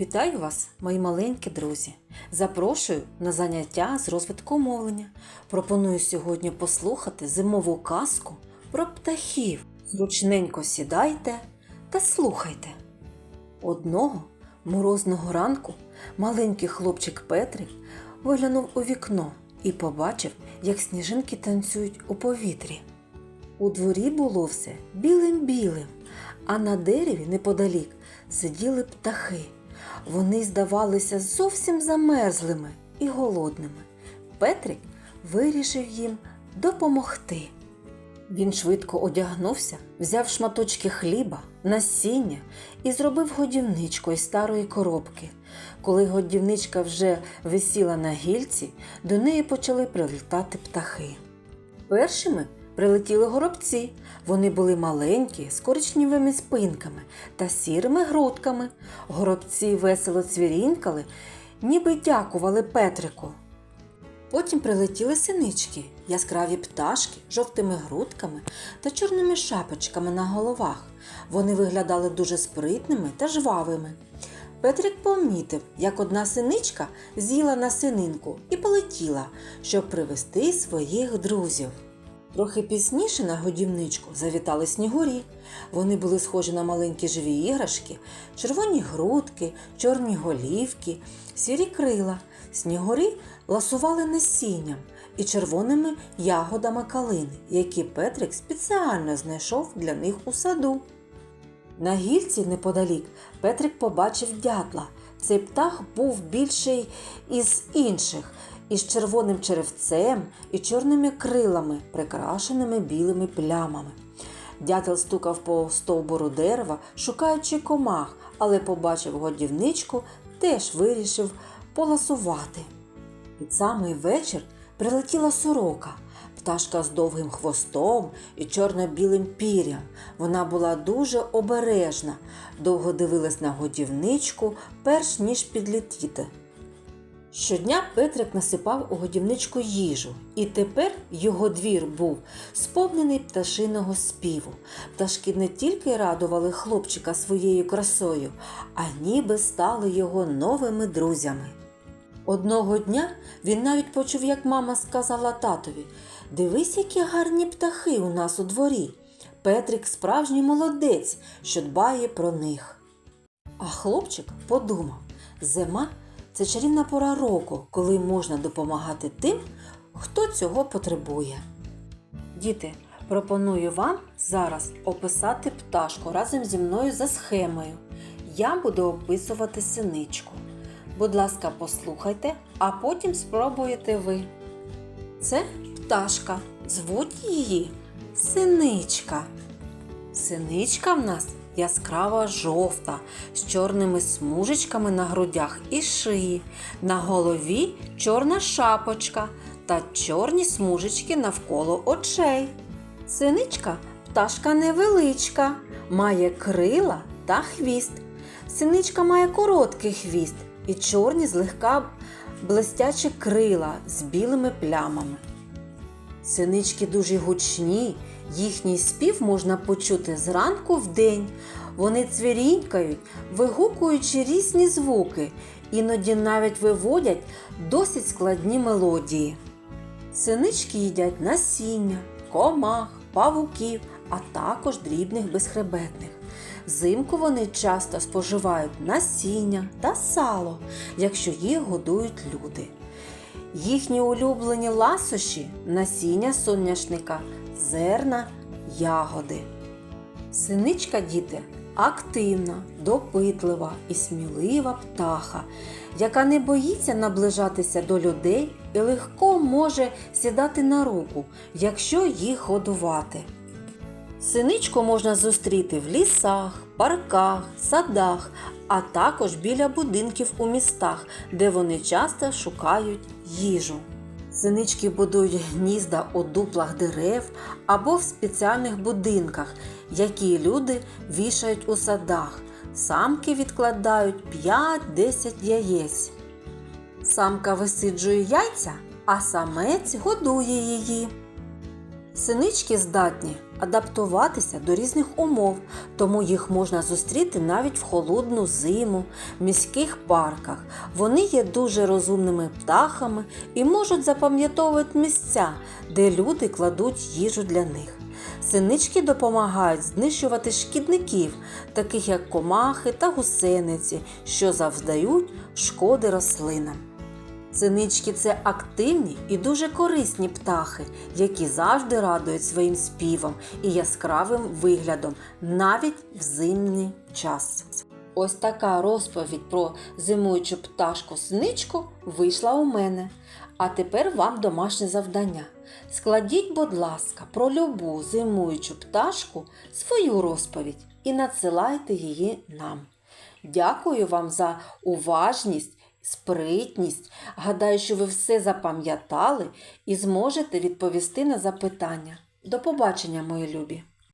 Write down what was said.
Вітаю вас, мої маленькі друзі! Запрошую на заняття з розвитку мовлення. Пропоную сьогодні послухати зимову казку про птахів. Зручненько сідайте та слухайте. Одного морозного ранку маленький хлопчик Петрик виглянув у вікно і побачив, як сніжинки танцюють у повітрі. У дворі було все білим-білим, а на дереві неподалік сиділи птахи. Вони здавалися зовсім замерзлими і голодними. Петрик вирішив їм допомогти. Він швидко одягнувся, взяв шматочки хліба, насіння і зробив годівничку із старої коробки. Коли годівничка вже висіла на гільці, до неї почали прилітати птахи. Першими прилетіли горобці. Вони були маленькі, з коричневими спинками та сірими грудками. Горобці весело цвірінькали, ніби дякували Петрику. Потім прилетіли синички, яскраві пташки, жовтими грудками та чорними шапочками на головах. Вони виглядали дуже спритними та жвавими. Петрик помітив, як одна синичка з'їла насининку і полетіла, щоб привезти своїх друзів. Трохи пізніше на годівничку завітали снігурі. Вони були схожі на маленькі живі іграшки, червоні грудки, чорні голівки, сірі крила. Снігурі ласували насінням і червоними ягодами калини, які Петрик спеціально знайшов для них у саду. На гільці неподалік Петрик побачив дятла. Цей птах був більший із інших, із червоним черевцем і чорними крилами, прикрашеними білими плямами. Дятел стукав по стовбуру дерева, шукаючи комах, але побачив годівничку, теж вирішив поласувати. Під самий вечір прилетіла сорока. Пташка з довгим хвостом і чорно-білим пір'ям. Вона була дуже обережна, довго дивилась на годівничку, перш ніж підлетіти. Щодня Петрик насипав у годівничку їжу, і тепер його двір був сповнений пташиного співу. Пташки не тільки радували хлопчика своєю красою, а ніби стали його новими друзями. Одного дня він навіть почув, як мама сказала татові: Дивись, які гарні птахи у нас у дворі. Петрик справжній молодець, що дбає про них. А хлопчик подумав: зима це чарівна пора року, коли можна допомагати тим, хто цього потребує. Діти, пропоную вам зараз описати пташку разом зі мною за схемою. Я буду описувати синичку. Будь ласка, послухайте, а потім спробуєте ви. Це пташка. Звуть її синичка. Синичка в нас яскрава жовта, з чорними смужечками на грудях і шиї. На голові чорна шапочка та чорні смужечки навколо очей. Синичка пташка невеличка, має крила та хвіст. Синичка має короткий хвіст і чорні злегка блестячі крила з білими плямами. Синички дуже гучні, їхній спів можна почути зранку в день. Вони цвірінькають, вигукуючи різні звуки, іноді навіть виводять досить складні мелодії. Синички їдять насіння, комах, павуків, а також дрібних безхребетних. Взимку вони часто споживають насіння та сало, якщо їх годують люди. Їхні улюблені ласощі насіння соняшника, зерна, ягоди. Синичка діти активна, допитлива і смілива птаха, яка не боїться наближатися до людей і легко може сідати на руку, якщо їх годувати. Синичку можна зустріти в лісах, парках, садах, а також біля будинків у містах, де вони часто шукають їжу. Синички будують гнізда у дуплах дерев або в спеціальних будинках, які люди вішають у садах. Самки відкладають 5-10 яєць. Самка висиджує яйця, а самець годує її. Синички здатні адаптуватися до різних умов, тому їх можна зустріти навіть в холодну зиму, в міських парках. Вони є дуже розумними птахами і можуть запам'ятовувати місця, де люди кладуть їжу для них. Синички допомагають знищувати шкідників, таких як комахи та гусениці, що завдають шкоди рослинам. Синички це активні і дуже корисні птахи, які завжди радують своїм співом і яскравим виглядом навіть в зимній час. Ось така розповідь про зимуючу пташку синичку вийшла у мене. А тепер вам домашнє завдання. Складіть, будь ласка, про любу зимуючу пташку свою розповідь і надсилайте її нам. Дякую вам за уважність, спритність. Гадаю, що ви все запам'ятали і зможете відповісти на запитання. До побачення, мої любі!